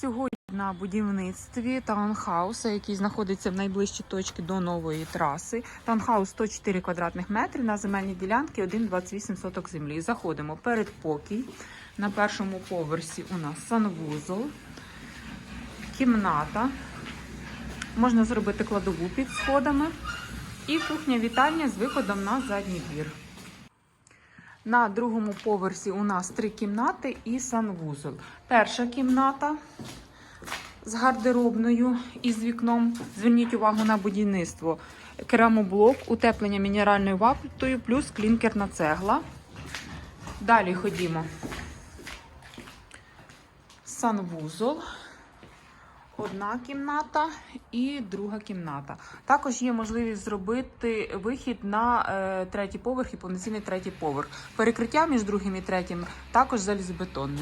Сьогодні на будівництві таунхауса, який знаходиться в найближчій точці до нової траси. Таунхаус 104 квадратних метри на земельній ділянці 1,28 соток землі. Заходимо перед покій. На першому поверсі у нас санвузол, кімната. Можна зробити кладову під сходами. І кухня-вітальня з виходом на задній двір. На другому поверсі у нас три кімнати і санвузол. Перша кімната з гардеробною і з вікном. Зверніть увагу на будівництво. Керамоблок, утеплення мінеральною вапною, плюс клінкерна цегла. Далі ходімо. Санвузол. Одна кімната і друга кімната. Також є можливість зробити вихід на е, третій поверх і повноцінний третій поверх. Перекриття між другим і третім також залізобетонне.